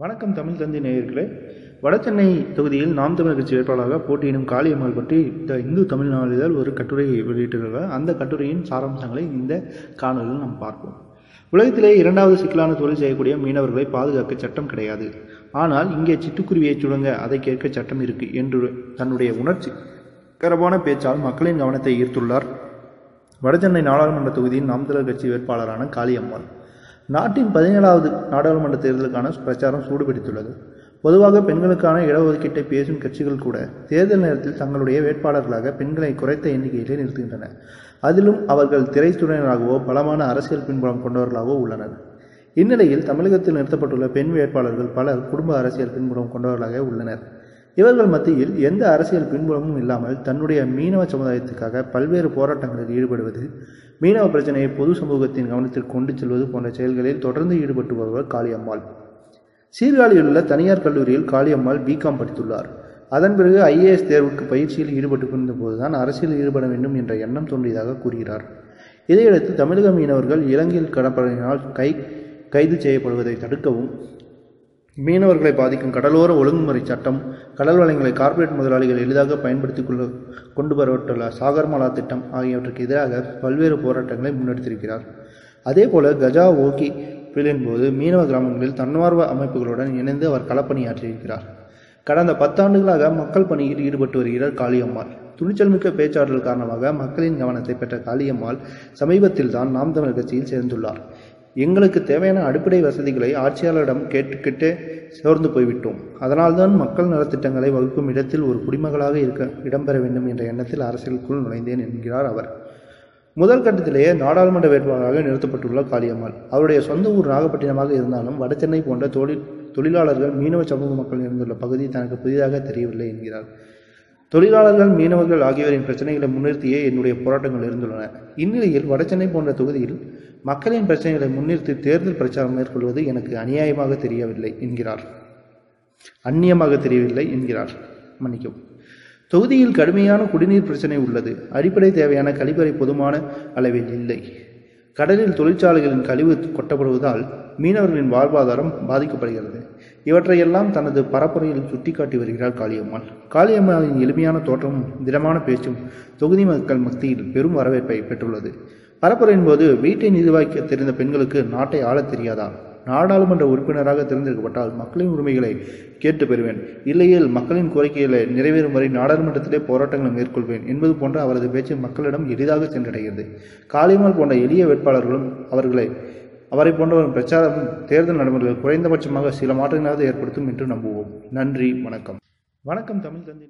வணக்கம் தமிழ் தந்தி நேயர்களே. வடசென்னை தொகுதியில் நாம் தமிழர் கட்சி வேட்பாளராக போட்டியிடும் காளியம்மாள் பற்றி த இந்து தமிழ் நாளிதழ் ஒரு கட்டுரையை வெளியிட்டிருக்கிறார். அந்த கட்டுரையின் சாராம்சங்களை இந்த காணொலியில் நாம் பார்ப்போம். உலகத்திலே இரண்டாவது சிக்கலான தொழில் செய்யக்கூடிய மீனவர்களை பாதுகாக்க சட்டம் கிடையாது. ஆனால் இங்கே சிட்டுக்குருவியை சுடுங்க அதை கேட்க சட்டம் இருக்கு என்று தன்னுடைய உணர்ச்சி கரமான பேச்சால் மக்களின் கவனத்தை ஈர்த்துள்ளார். வடசென்னை நாடாளுமன்ற தொகுதியின் நாம் தமிழர் கட்சி வேட்பாளரான காளியம்மாள். நாட்டின் பதினேழாவது நாடாளுமன்ற தேர்தலுக்கான பிரச்சாரம் சூடுபிடித்துள்ளது. பொதுவாக பெண்களுக்கான இடஒதுக்கீட்டை பேசும் கட்சிகள் கூட தேர்தல் நேரத்தில் தங்களுடைய வேட்பாளர்களாக பெண்களை குறைத்த எண்ணிக்கையிலே நிறுத்துகின்றன. அதிலும் அவர்கள் திரைத்துறையினராகவோ பலமான அரசியல் பின்புலம் கொண்டவர்களாகவோ உள்ளனர். இந்நிலையில் தமிழகத்தில் நிறுத்தப்பட்டுள்ள பெண் வேட்பாளர்கள் பலர் குடும்ப அரசியல் பின்புலம் கொண்டவர்களாக உள்ளனர். இவர்கள் மத்தியில் எந்த அரசியல் பின்புலமும் இல்லாமல் தன்னுடைய மீனவ சமுதாயத்துக்காக பல்வேறு போராட்டங்களில் ஈடுபடுவது மீனவ பிரச்சனையை பொது சமூகத்தின் கவனத்தில் கொண்டு செல்வது போன்ற செயல்களில் தொடர்ந்து ஈடுபட்டு வருவர் காளியம்மாள். சீர்காழியில் உள்ள தனியார் கல்லூரியில் காளியம்மாள் பிகாம் படித்துள்ளார். அதன் பிறகு ஐஏஎஸ் தேர்வுக்கு பயிற்சியில் ஈடுபட்டு கொண்ட போதுதான் அரசியலில் ஈடுபட வேண்டும் என்ற எண்ணம் தோன்றியதாக கூறுகிறார். இதையடுத்து தமிழக மீனவர்கள் இலங்கையில் கடற்படையினால் கை கைது செய்யப்படுவதை தடுக்கவும் மீனவர்களை பாதிக்கும் கடலோர ஒழுங்குமுறை சட்டம் கடல் வளங்களை கார்ப்பரேட் முதலாளிகள் எளிதாக பயன்படுத்திக் கொள்ள கொண்டு வரப்பட்டுள்ள சாகர்மாலா திட்டம் ஆகியவற்றுக்கு எதிராக பல்வேறு போராட்டங்களை முன்னெடுத்திருக்கிறார். அதேபோல கஜா ஓகி புயலின் போது மீனவ கிராமங்களில் தன்னார்வ அமைப்புகளுடன் இணைந்து அவர் களப்பணியாற்றியிருக்கிறார். கடந்த பத்தாண்டுகளாக மக்கள் பணியில் ஈடுபட்டு வருகிறார் காளியம்மாள். துணிச்சல் மிக்க பேச்சாற்றல் காரணமாக மக்களின் கவனத்தை பெற்ற காளியம்மாள் சமீபத்தில் தான் நாம் தமிழர் கட்சியில் சேர்ந்துள்ளார். எங்களுக்கு தேவையான அடிப்படை வசதிகளை ஆட்சியாளரிடம் கேட்டுக்கிட்டே சோர்ந்து போய்விட்டோம். அதனால்தான் மக்கள் நலத்திட்டங்களை வகுக்கும் இடத்தில் ஒரு குடிமகளாக இருக்க இடம்பெற வேண்டும் என்ற எண்ணத்தில் அரசியலுக்குள் நுழைந்தேன் என்கிறார் அவர். முதல் கட்டத்திலேயே நாடாளுமன்ற வேட்பாளராக நிறுத்தப்பட்டுள்ள காளியம்மாள். அவருடைய சொந்த ஊர் நாகப்பட்டினமாக இருந்தாலும் வடசென்னை போன்ற தொழில் தொழிலாளர்கள் மீனவ சமூக மக்கள் இருந்துள்ள பகுதி தனக்கு புதிதாக தெரியவில்லை என்கிறார். தொழிலாளர்கள் மீனவர்கள் ஆகியோரின் பிரச்சனைகளை முன்னிறுத்தியே என்னுடைய போராட்டங்கள் இருந்துள்ளன. இந்நிலையில் வடசென்னை போன்ற தொகுதியில் மக்களின் பிரச்சனைகளை முன்னிறுத்தி தேர்தல் பிரச்சாரம் மேற்கொள்வது எனக்கு அநியாயமாக தெரியவில்லை என்கிறார். அந்நியமாக தெரியவில்லை என்கிறார். மன்னிக்கவும். தொகுதியில் கடுமையான குடிநீர் பிரச்சனை உள்ளது. அடிப்படை தேவையான கழிப்பறை பொதுமான அளவில் இல்லை. கடலில் தொழிற்சாலைகளின் கழிவு கொட்டப்படுவதால் மீனவர்களின் வாழ்வாதாரம் பாதிக்கப்படுகிறது. இவற்றையெல்லாம் தனது பரப்புரையில் சுட்டிக்காட்டி வருகிறார் காளியம்மாள். காளியம்மாளின் எளிமையான தோற்றமும் திடமான பேச்சும் தொகுதி மக்கள் மத்தியில் பெரும் வரவேற்பை பெற்றுள்ளது. பரப்புரையின் போது வீட்டை நிர்வகிக்க தெரிந்த பெண்களுக்கு நாட்டை ஆளத் தெரியாதா? நாடாளுமன்ற உறுப்பினராக தேர்ந்தெடுக்கப்பட்டால் மக்களின் உரிமைகளை கேட்டு பெறுவேன். இல்லையில் மக்களின் கோரிக்கைகளை நிறைவேறும் வரை நாடாளுமன்றத்திலே போராட்டங்களை மேற்கொள்வேன் என்பது போன்ற அவரது பேச்சு மக்களிடம் எளிதாக சென்றடைகிறது. காளியம்மாள் போன்ற எளிய வேட்பாளர்களும் அவர்களை அவரை போன்றவரின் பிரச்சாரமும் தேர்தல் நடைமுறைகள் குறைந்தபட்சமாக சில மாற்றங்களாவது ஏற்படுத்தும் என்று நம்புவோம். நன்றி வணக்கம். வணக்கம் தமிழ் தந்தி.